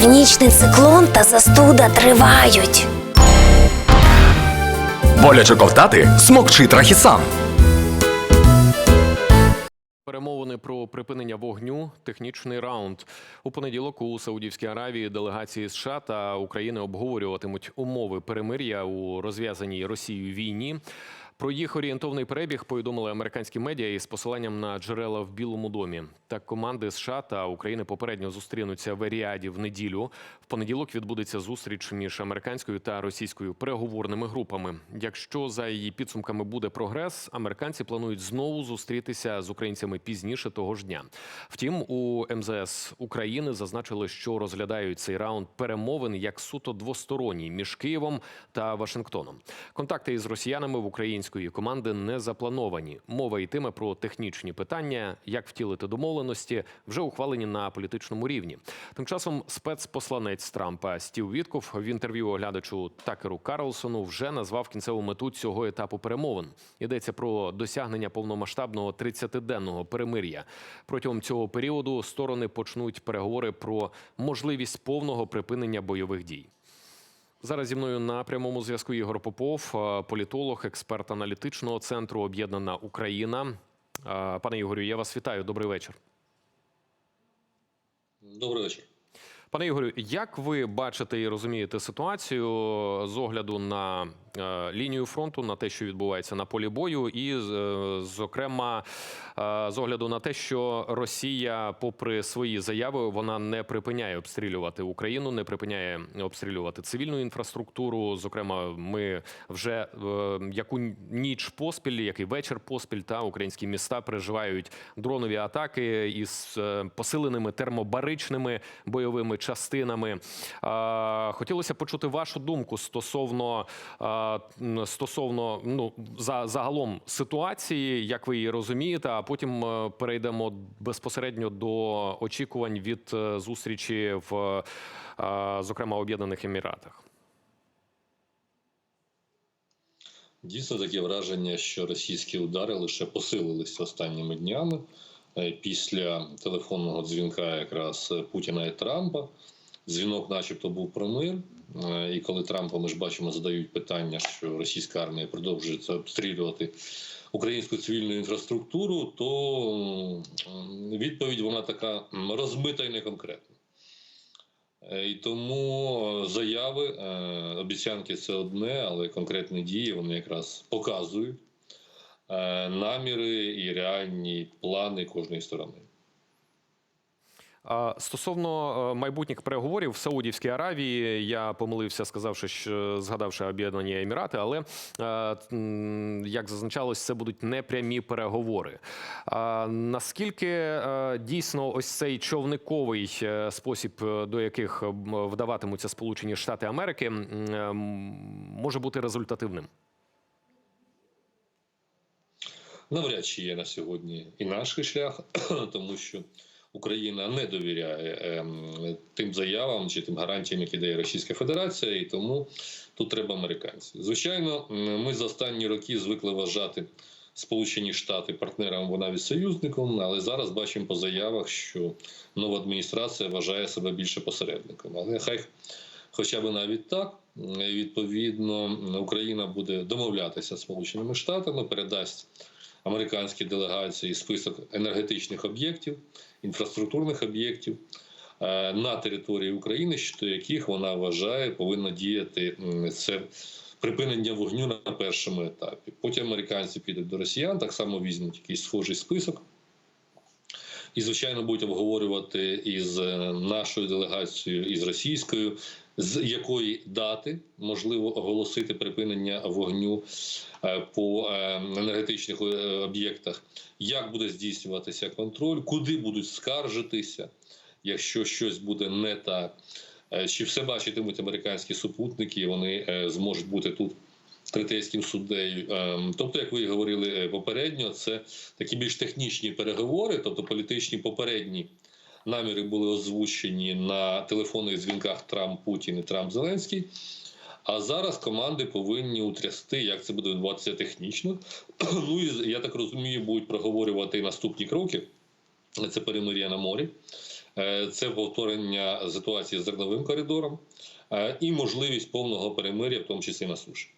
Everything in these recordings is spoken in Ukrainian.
Північний циклон та застуда тривають. Боляче ковтати смокчи трахісан. Перемовини про припинення вогню, технічний раунд у понеділок у Саудівській Аравії делегації США та України обговорюватимуть умови перемир'я у розв'язаній Росією війні. Про їх орієнтовний перебіг повідомили американські медіа із посиланням на джерела в Білому домі. Так, команди США та України попередньо зустрінуться в Еріаді в неділю. В понеділок відбудеться зустріч між американською та російською переговорними групами. Якщо за її підсумками буде прогрес, американці планують знову зустрітися з українцями пізніше того ж дня. Втім, у МЗС України зазначили, що розглядають цей раунд перемовин як суто двосторонній між Києвом та Вашингтоном. Контакти із росіянами в української команди не заплановані. Мова йтиме про технічні питання, як втілити домовленості, вже ухвалені на політичному рівні. Тим часом спецпосланець Трампа Стів Вітков в інтерв'ю оглядачу Такеру Карлсону вже назвав кінцеву мету цього етапу перемовин. Йдеться про досягнення повномасштабного 30-денного перемир'я. Протягом цього періоду сторони почнуть переговори про можливість повного припинення бойових дій. Зараз зі мною на прямому зв'язку Ігор Попов, е, політолог, експерт аналітичного центру Об'єднана Україна. Е, Пане Ігорю, я вас вітаю. Добрий вечір. Добрий вечір. Пане Ігорю, як ви бачите і розумієте ситуацію з огляду на е, лінію фронту, на те, що відбувається на полі бою, і е, зокрема е, з огляду на те, що Росія, попри свої заяви, вона не припиняє обстрілювати Україну, не припиняє обстрілювати цивільну інфраструктуру. Зокрема, ми вже е, яку ніч поспіль, який вечір поспіль, та українські міста переживають дронові атаки із е, посиленими термобаричними бойовими частинами. Хотілося почути вашу думку стосовно стосовно ну за загалом ситуації, як ви її розумієте. А потім е, перейдемо безпосередньо до очікувань від е, зустрічі в е, зокрема Об'єднаних Еміратах. Дійсно таке враження, що російські удари лише посилилися останніми днями е, після телефонного дзвінка якраз Путіна і Трампа. Дзвінок, начебто, був про мир. Е, І коли Трампа ми ж бачимо, задають питання, що російська армія продовжує обстрілювати українську цивільну інфраструктуру, то відповідь вона така розмита і неконкретна. Е, І тому заяви, е, обіцянки це одне, але конкретні дії вони якраз показують е, наміри і реальні плани кожної сторони. Стосовно е, майбутніх переговорів в Саудівській Аравії, я помилився, сказавши, що згадавши Об'єднані Емірати, але е, як зазначалось, це будуть непрямі переговори. Наскільки е, дійсно ось цей човниковий е, спосіб, е, до яких вдаватимуться Сполучені Штати Америки, е, може бути результативним? Навряд чи є на сьогодні і наш шлях, тому що Україна не довіряє ем, тим заявам чи тим гарантіям, які дає Російська Федерація, і тому тут треба американці. Звичайно, ми за останні роки звикли вважати Сполучені Штати партнером, вона від союзником, але зараз бачимо по заявах, що нова адміністрація вважає себе більше посередником. Але хай хоча б навіть так. Відповідно, Україна буде домовлятися з Сполученими Штатами, передасть американській делегації список енергетичних об'єктів, інфраструктурних об'єктів е, на території України, щодо яких вона вважає повинно діяти це припинення вогню на першому етапі. Потім американці підуть до росіян, так само візьмуть якийсь схожий список. І, звичайно, будуть обговорювати із е, нашою делегацією, і з російською, з якої дати можливо оголосити припинення вогню е, по е, енергетичних е, об'єктах, як буде здійснюватися контроль, куди будуть скаржитися, якщо щось буде не так. Чи все бачитимуть американські супутники, вони зможуть бути тут третейським суддею. Ем, Тобто, як ви говорили попередньо, це такі більш технічні переговори, тобто політичні попередні наміри були озвучені на телефонних дзвінках Трамп Путін і Трамп Зеленський. А зараз команди повинні утрясти, як це буде відбуватися технічно. Ну і я так розумію, будуть проговорювати наступні кроки. Це перемир'я на морі. Е, Це повторення ситуації з зерновим коридором е, і можливість повного перемир'я, в тому числі на суші.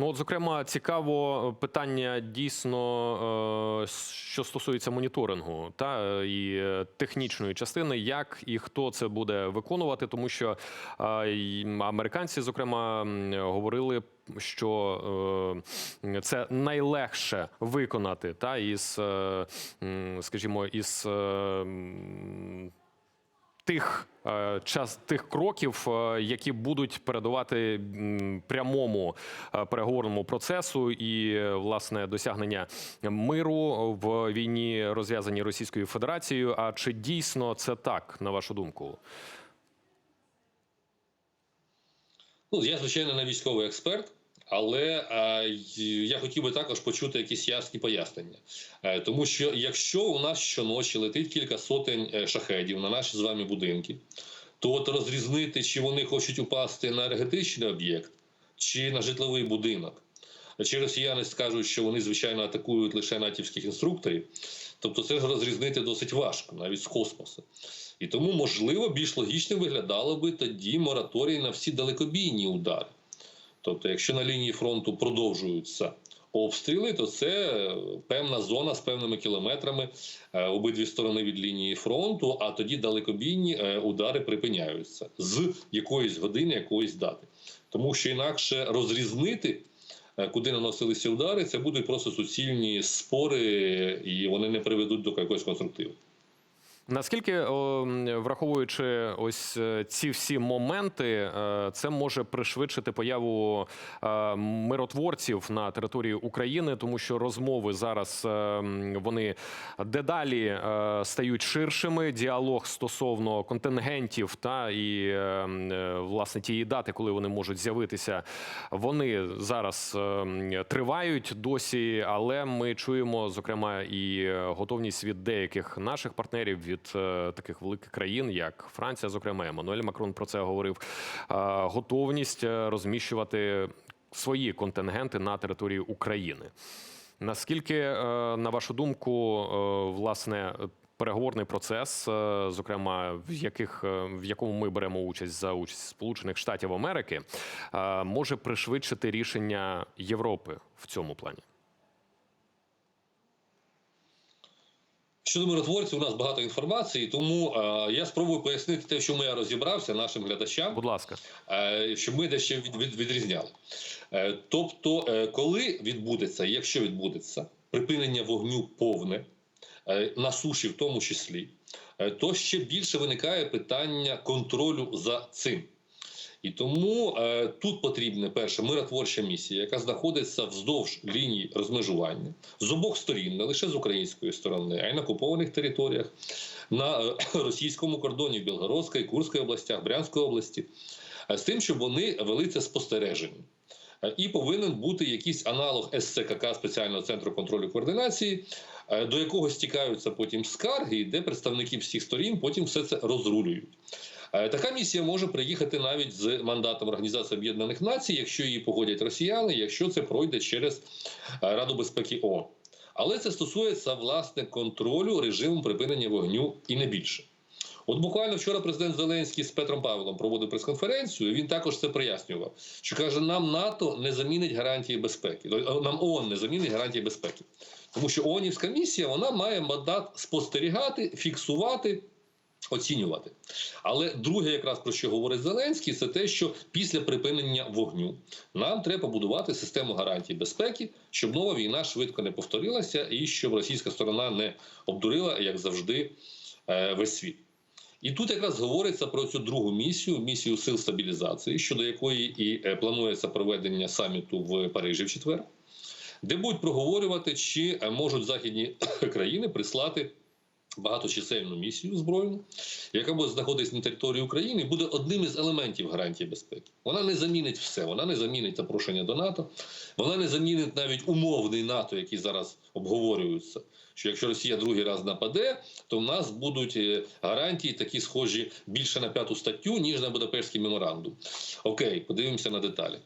Ну, от, зокрема, цікаво питання дійсно, е, що стосується моніторингу та е, і е, технічної частини, як і хто це буде виконувати, тому що е, американці, зокрема, говорили. Що е, це найлегше виконати, та із, е, скажімо, із е, тих е, час тих кроків, е, які будуть передавати м, прямому е, переговорному процесу і власне досягнення миру в війні, розв'язаній Російською Федерацією. А чи дійсно це так, на вашу думку? Ну, я, звичайно, не військовий експерт, але е, я хотів би також почути якісь ясні пояснення. Е, тому що якщо у нас щоночі летить кілька сотень е, шахедів на наші з вами будинки, то от розрізнити, чи вони хочуть упасти на енергетичний об'єкт, чи на житловий будинок. Чи росіяни скажуть, що вони звичайно атакують лише натівських інструкторів, тобто це розрізнити досить важко, навіть з космосу. І тому, можливо, більш логічним виглядало би тоді мораторій на всі далекобійні удари. Тобто, якщо на лінії фронту продовжуються обстріли, то це певна зона з певними кілометрами е, обидві сторони від лінії фронту, а тоді далекобійні е, удари припиняються з якоїсь години, якоїсь дати. Тому що інакше розрізнити, е, куди наносилися удари, це будуть просто суцільні спори, і вони не приведуть до якогось конструктиву. Наскільки, враховуючи ось е, ці всі моменти, е, це може пришвидшити появу е, миротворців на території України, тому що розмови зараз вони дедалі стають ширшими. Діалог стосовно контингентів та і власне тієї дати, коли вони можуть з'явитися, вони зараз тривають досі, але ми чуємо зокрема і готовність від деяких наших партнерів від е, таких великих країн, як Франція, зокрема, Еммануель Макрон про це говорив. е, Готовність е, розміщувати свої контингенти на території України. Наскільки, на вашу думку, власне, переговорний процес, зокрема, в яких в якому ми беремо участь за участь Сполучених Штатів Америки, може пришвидшити рішення Європи в цьому плані? Щодо миротворців, у нас багато інформації, тому е, я спробую пояснити те, в чому я розібрався нашим глядачам. Будь ласка. Е, щоб ми дещо від, від, відрізняли. Е, Тобто, е, коли відбудеться, якщо відбудеться припинення вогню повне е, на суші, в тому числі, е, то ще більше виникає питання контролю за цим. І тому е, тут потрібна перша миротворча місія, яка знаходиться вздовж лінії розмежування з обох сторін, не лише з української сторони, а й на окупованих територіях, на е, російському кордоні в Білгородській, Курській областях, Брянської області, е, з тим, щоб вони вели це спостереження. Е, І повинен бути якийсь аналог СЦКК спеціального центру контролю координації, е, до якого стікаються потім скарги, де представники всіх сторін потім все це розрулюють. Е, Така місія може приїхати навіть з мандатом Організації Об'єднаних Націй, якщо її погодять росіяни, якщо це пройде через е, Раду безпеки ООН. Але це стосується власне контролю режиму припинення вогню і не більше. От буквально вчора президент Зеленський з Петром Павлом проводив прес-конференцію. Він також це прояснював. Що каже, нам НАТО не замінить гарантії безпеки. Е, Нам ООН не замінить гарантії безпеки. Тому що ООНівська місія вона має мандат спостерігати, фіксувати. Оцінювати, але друге, якраз про що говорить Зеленський, це те, що після припинення вогню нам треба побудувати систему гарантій безпеки, щоб нова війна швидко не повторилася, і щоб російська сторона не обдурила, як завжди, е, весь світ. І тут якраз говориться про цю другу місію місію сил стабілізації, щодо якої і е, планується проведення саміту в Парижі в четвер, де будуть проговорювати, чи е, можуть західні країни прислати багаточисельну місію збройну, яка буде знаходитися на території України, буде одним із елементів гарантії безпеки. Вона не замінить все, вона не замінить запрошення до НАТО, вона не замінить навіть умовний НАТО, який зараз обговорюється що якщо Росія другий раз нападе, то в нас будуть е, гарантії такі схожі більше на п'яту статтю, ніж на Будапештський меморандум. Окей, подивимося на деталі.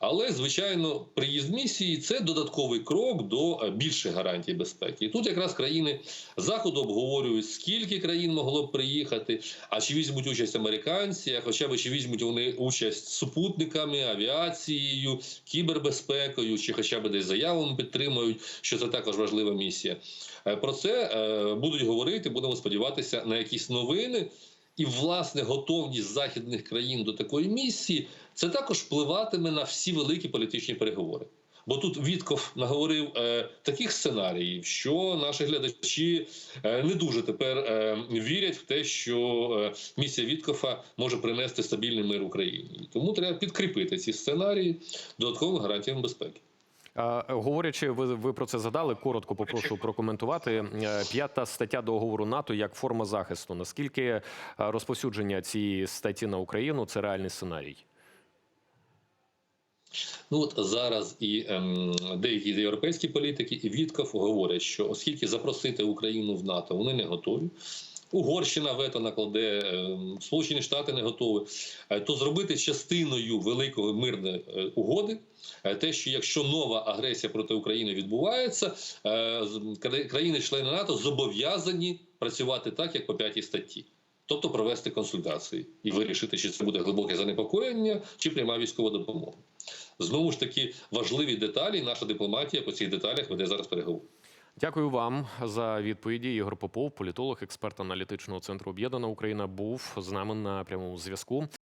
Але, звичайно, приїзд місії це додатковий крок до е, більших гарантій безпеки. І тут якраз країни Заходу обговорюють, скільки країн могло б приїхати, а чи візьмуть участь американці, а хоча б чи візьмуть вони участь супутниками, авіацією, кібербезпекою, чи хоча б десь заявами підтримують, що це також важлива місія. Е, Про це е, будуть говорити, будемо сподіватися на якісь новини. І власне готовність західних країн до такої місії це також впливатиме на всі великі політичні переговори. Бо тут Вітков наговорив е, таких сценаріїв, що наші глядачі е, не дуже тепер е, вірять в те, що е, місія Віткофа може принести стабільний мир Україні. Тому треба підкріпити ці сценарії додатковими гарантіями безпеки. Говорячи, ви, ви про це задали. Коротко попрошу прокоментувати. Е, П'ята стаття договору НАТО як форма захисту. Наскільки е, розповсюдження цієї статті на Україну це реальний сценарій? Ну от зараз і ем, деякі європейські політики і Вітков говорять, що оскільки запросити Україну в НАТО вони не готові. Угорщина вето накладе, ем, Сполучені Штати не готові, е, то зробити частиною великої мирної е, угоди е, те, що якщо нова агресія проти України відбувається, країни-члени НАТО зобов'язані працювати так, як по п'ятій статті. Тобто провести консультації і вирішити, чи це буде глибоке занепокоєння, чи пряма військова допомога. Знову ж таки, важливі деталі. Наша дипломатія по цих деталях веде зараз переговори. Дякую вам за відповіді. Ігор Попов, політолог, експерт аналітичного центру Об'єднана Україна, був з нами на прямому зв'язку.